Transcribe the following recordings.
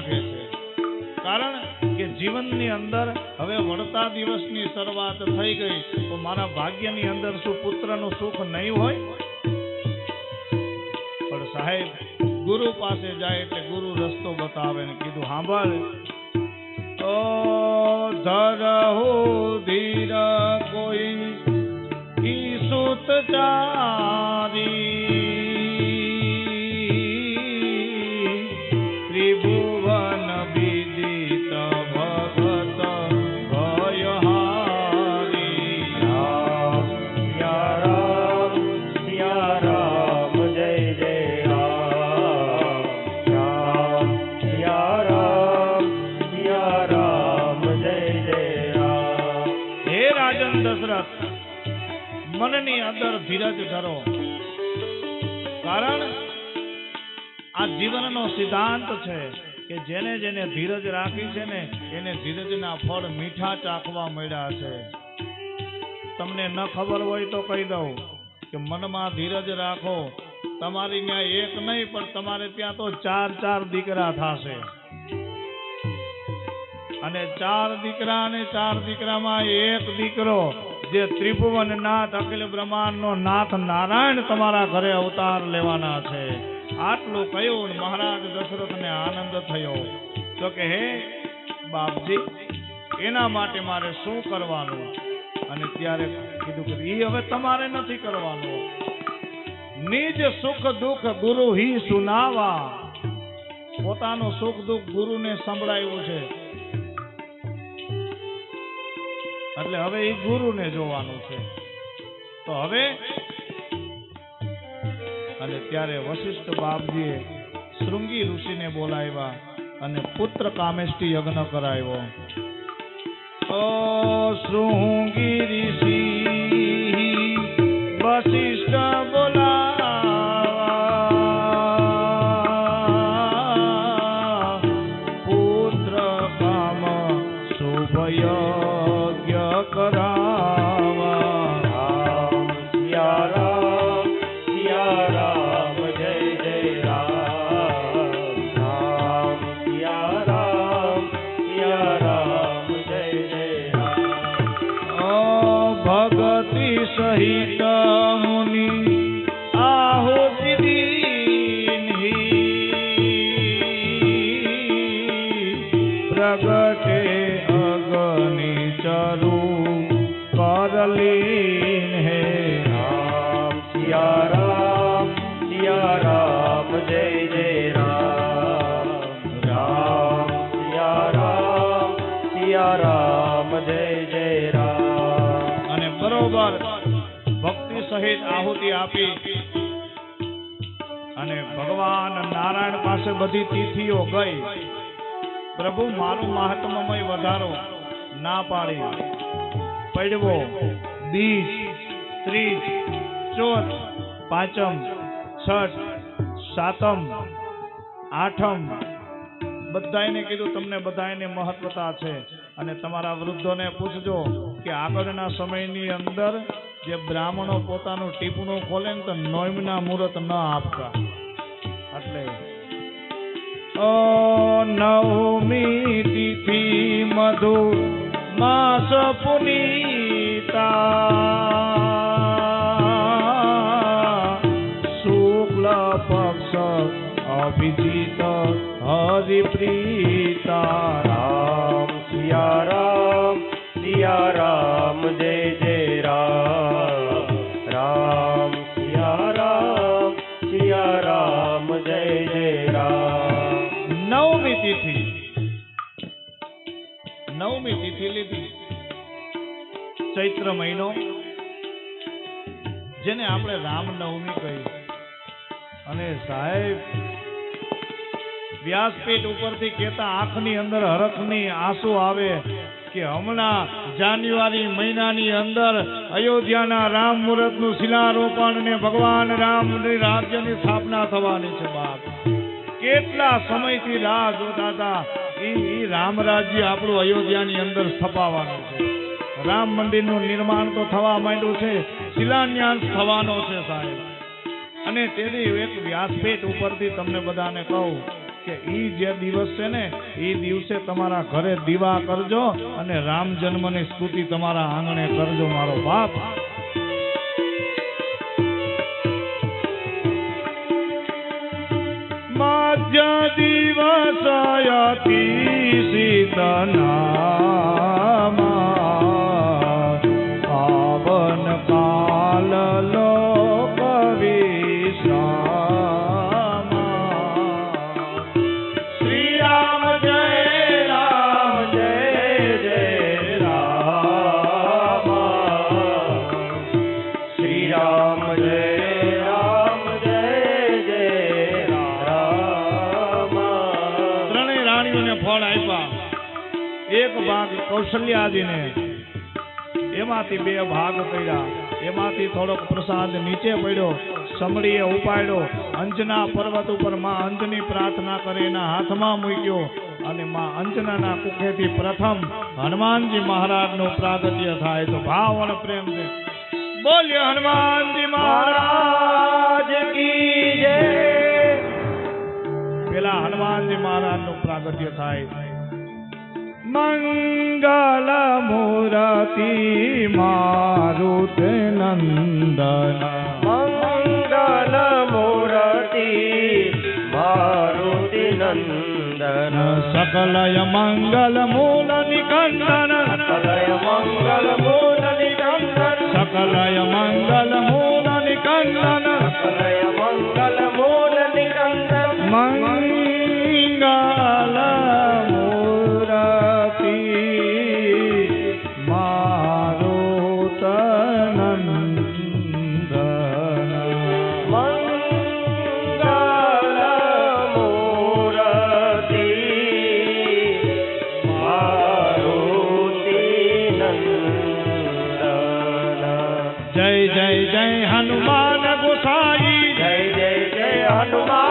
લાગે છે. કારણ કે જીવનની અંદર હવે વળતા દિવસની શરૂઆત થઈ ગઈ. તો મારા ભાગ્યની અંદર શું પુત્રનું સુખ નહીં હોય? પણ સાહેબ, ગુરુ પાસે જાય એટલે ગુરુ રસ્તો બતાવે ને કીધું સાંભળ ધીર મનની અંદર ધીરજ ધરો. કારણ આ જીવનનો સિદ્ધાંત છે કે જેને જેને ધીરજ રાખી છે ને, એને ધીરજના ફળ મીઠા ચાખવા મળ્યા છે. તમને ન ખબર હોય તો કહી દઉં કે મનમાં ધીરજ રાખો. તમારી ત્યાં એક નહીં, પણ તમારે ત્યાં તો ચાર ચાર દીકરા થશે. અને ચાર દીકરા અને ચાર દીકરામાં એક દીકરો જે ત્રિભુવન નાથ અખિલ બ્રહ્માંડનો નાથ નારાયણ તમારા ઘરે અવતાર લેવાના છે. આટલું કહ્યું મહારાજ દશરથ ને આનંદ થયો. તો કે હે બાપજી, એના માટે મારે શું કરવાનું? અને ત્યારે કીધું કે એ હવે તમારે નથી કરવાનું. નિજ સુખ દુઃખ ગુરુ હી સુનાવા. પોતાનું સુખ દુઃખ ગુરુને સંભળાયું છે. એટલે હવે એ ગુરુને જોવાનું છે. તો હવે અને ત્યારે વશિષ્ઠ બાપજીએ શૃંગી ઋષિને બોલાવ્યા અને પુત્ર કામેષ્ટી યજ્ઞ કરાવ્યો. શૃંગી ઋષિ, વશિષ્ઠ ભગતિ સહિત મુનિ આહુતિ પ્રગટે અગનિ ચરુ કરલીન હે રામ સિયા રામ સિયા રામ જય જય રામ રામ સિયા રામ રામ જય જય રામ બરોબર. ભક્તિ સહિત આહુતિ આપી. અને ભગવાન નારાયણ પાસે બધી તિથિઓ ગઈ. પ્રભુ, મારું મહાત્મમય વધારો ના પાડી. પડવો બીજ ત્રીજ ચોથ પાંચમ, છઠ, સાતમ, આઠમ. બધાને કીધું, તમને બધાને મહત્વતા છે. અને તમારા વૃદ્ધોને પૂછજો કે આગળના સમયની અંદર જે બ્રાહ્મણો પોતાનું ટીપણું ખોલે ને તો નોમના મુહૂર્ત ન આપતા. એટલે ઓ નવમી તિથિ મધુ માસ પુનીતા. શુક્લ પક્ષ અભિજીત હરિપ્રીતા રામ, સિયા રામ સિયા રામ, જય જય રામ. રામ, સિયા રામ સિયા રામ, જય જય રામ. નવમી તિથિ. નવમી તિથિ લીધી. ચૈત્ર મહિનો. જેને આપણે રામનવમી કહી અને સાહેબ, વ્યાસપીઠ ઉપરથી કેતા આંખની અંદર, હરખની આંસુ આવે કે હમણાં જાન્યુઆરી મહિનાની અંદર અયોધ્યાના રામ મુહૂર્તનું શિલારોપણ ને ભગવાન રામની રાજ્યની સ્થાપના થવાની છે બાપ. કેટલા સમયથી રાહ જોતા હતા? એ રામ રાજ્ય આપણું અયોધ્યાની અંદર સ્થપાવાનું છે. રામ મંદિરનું નિર્માણ તો થવા માંડ્યું છે, શિલાન્યાસ થવાનો છે સાહેબ. અને તેની એક વ્યાસપીઠ ઉપરથી તમને બધાને કહું કે ઈ જે દિવસ છે ને એ દિવસે તમારા ઘરે દીવા કરજો અને રામ જન્મની સ્તુતિ તમારા આંગણે કરજો, મારો બાપ. દિવસ અતિ રાણીઓને ફળ આપ્યા. એક ભાગ કૌશલ્યાજીને એમાંથી બે ભાગ પડ્યા એમાંથી થોડોક પ્રસાદ નીચે પડ્યો સમળીએ ઉપાડ્યો. અંજના પર્વત ઉપરમાં અંજની પ્રાર્થના કરી એના હાથમાં મૂક્યો અને માં અંજનાના કુખેથી પ્રથમ હનુમાનજી મહારાજનું પ્રાગટ્ય થાય. તો ભાવ અને પ્રેમ બોલ્યો હનુમાનજી મહારાજ કી જય પેલા હનુમાનજી મહારાજનું પ્રાગટ્ય થાય. મંગલ મૂર્તિ મારુત નંદન. મંગલ મૂર્તિ મારુતિ નંદન. સકલય મંગલ મૂલ નિકંદન સકલય મંગલ મૂલ નિકંદન સકલય મંગલ મૂલ નિકંદન જય જય જય હનુમાન ગોસાઈ. જય જય જય હનુમાન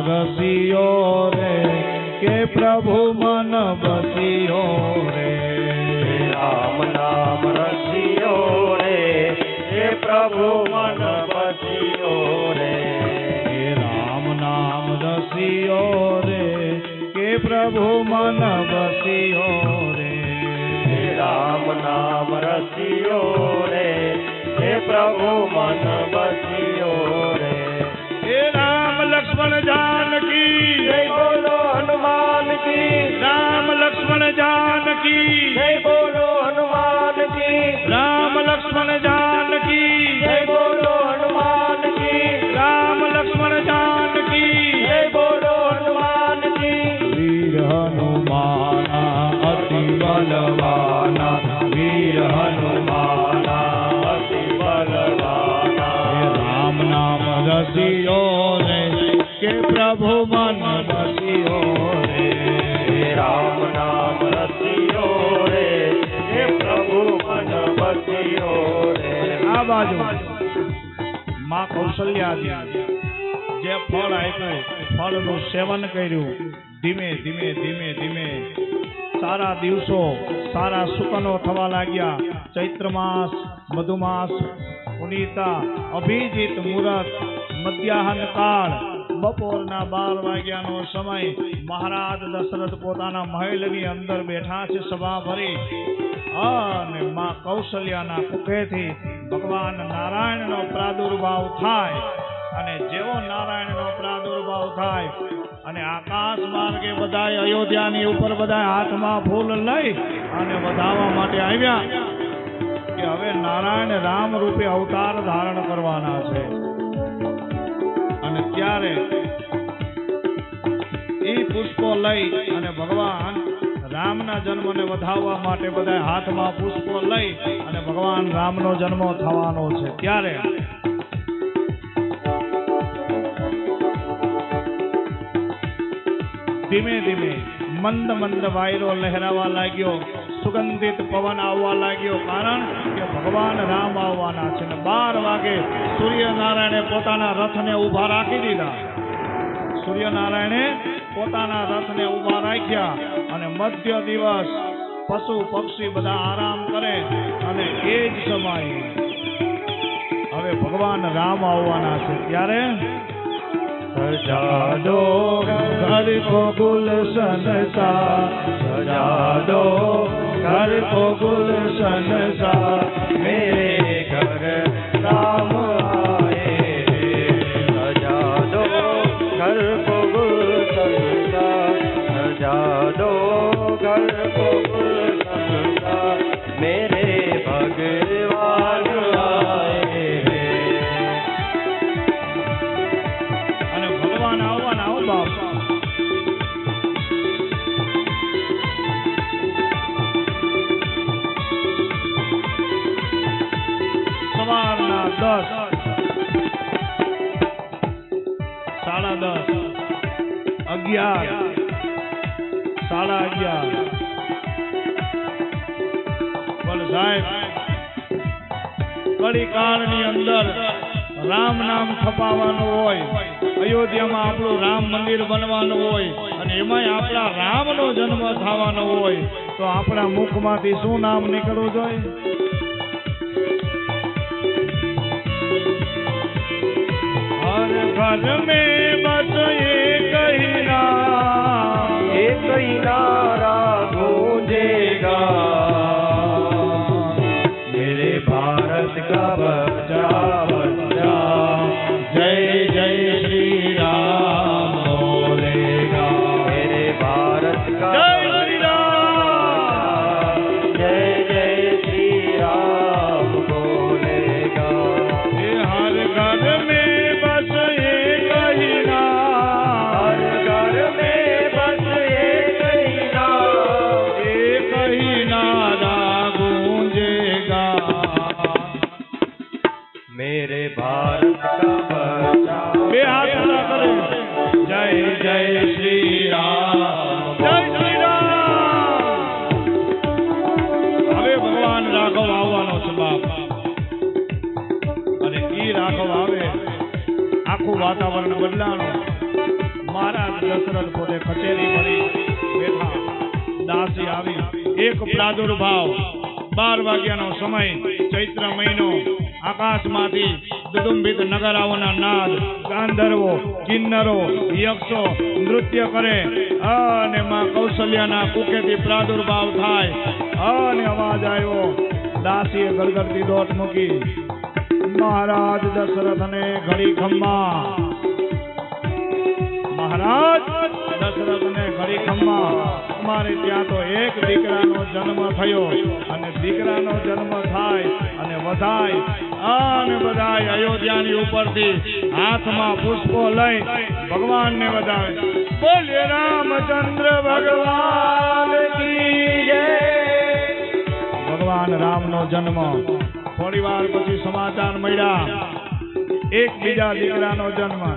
રસિયો રે કે પ્રભુ મન બસિયો રે રામ નામ રસિયો રે કે પ્રભુ મન બસિયો રે રામ નામ રસિયો રે કે પ્રભુ મન બસિયો રે રામ નામ રસિયો રે કે પ્રભુ મન બસિયો લક્ષ્મણ જાનકી જય બોલો હનુમાન કી રામ લક્ષ્મણ જાનકી જય બોલો હનુમાન કી રામ લક્ષ્મણ જાનકી જય બોલો હનુમાન કી રામ લક્ષ્મણ જાનકી જય બોલો હનુમાન કી વીર હનુમાના અતિ બલવાના વીર હનુમાના અતિ બલવાના હે રામ નામ રસિયો રે કે પ્રભુ મન બસિયો રે રામ નામ રસિયો રે. હે પ્રભુ મન બસિયો રે. આ બાજુ. માં કૌશલ્યા જે ફળ આપ્યું ફળનું સેવન કર્યું ધીમે ધીમે ધીમે ધીમે. સારા દિવસો સારા સુકનો થવા લાગ્યા. ચૈત્ર માસ મધુમાસ પુનીતા અભિજીત મુહૂર્ત મધ્યાહન કાળ. બપોરના બાર વાગ્યાનો સમય. મહારાજ દશરથ પોતાના મહેલની અંદર બેઠા છે સભા ભરી. અને માં કૌશલ્યાના કુખેથી ભગવાન નારાયણનો પ્રાદુર્ભાવ થાય. અને જેવો નારાયણનો પ્રાદુર્ભાવ થાય, અને આકાશ માર્ગે બધા અયોધ્યાની ઉપર બધા હાથમાં ફૂલ લઈ અને વધાવવા માટે આવ્યા, કે હવે નારાયણ રામ રૂપે અવતાર ધારણ કરવાના છે. ત્યારે એ પુષ્પો લઈ અને ભગવાન રામના જન્મને વધાવવા માટે બધા હાથમાં પુષ્પો લઈ અને ભગવાન રામનો જન્મ થવાનો છે. ત્યારે ધીમે ધીમે મંદ મંદ વાયરો લહેરાવા લાગ્યો. સુગંધિત પવન આવવા લાગ્યો કારણ કે ભગવાન રામ આવવાના છે ને બાર વાગે સૂર્યનારાયણે પોતાના રથને ઊભા રાખી દીધા. સૂર્યનારાયણે પોતાના રથને ઊભા રાખ્યા અને મધ્ય દિવસ પશુ પક્ષી બધા આરામ કરે અને એ જ સમયે હવે ભગવાન રામ આવવાના છે. ત્યારે સજા દો ઘર કો ગુલશન સા સજા દો ઘર કો ગુલશન સા મેરે ઘર રામ સાહેબ, કડીકાળની અંદર રામ નામ છપાવવાનું હોય, અયોધ્યામાં આપણું રામ મંદિર બનવાનું હોય, અને એમાંય આપણા રામનો જન્મ થવાનો હોય, તો આપણા મુખમાંથી શું નામ નીકળવું જોઈએ? ઘર કહી ના એક કહી ના આખું વાતાવરણ મારા દશરથ પોતે કચેરી ભરી બેઠા. દાસી આવી. એક પ્રાદુર્ભાવ. બાર વાગ્યાનો સમય. ચૈત્ર મહિનો. આકાશમાંથી દુદુંબિત નગરાઓના નાદ, ગાંધર્વો, કિન્નરો, યક્ષો નૃત્ય કરે. અને માં કૌશલ્યાના કુકેથી પ્રાદુર્ભાવ થાય. અને અવાજ આવ્યો. દાસીએ ગળગળતી દોટ મૂકી. મહારાજ દશરથને ઘડી ખમ્મા મહારાજ દશરથને ઘડી ખમ્મા અમારે ત્યાં તો એક દીકરાનો જન્મ થયો અને દીકરાનો જન્મ થાય અને વધાય. અને બધાય અયોધ્યાની ઉપરથી હાથમાં પુષ્પો લઈ ભગવાનને વધાવે. બોલે રામચંદ્ર ભગવાન ભગવાન રામનો જન્મ થોડી વાર પછી સમાચાર મળ્યા. એક બીજા દીકરાનો જન્મ.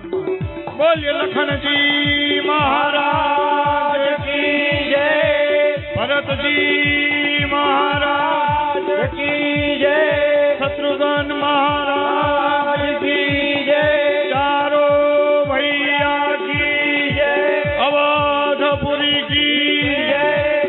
બોલ્ય લખનજી મહારાજ ભરતજી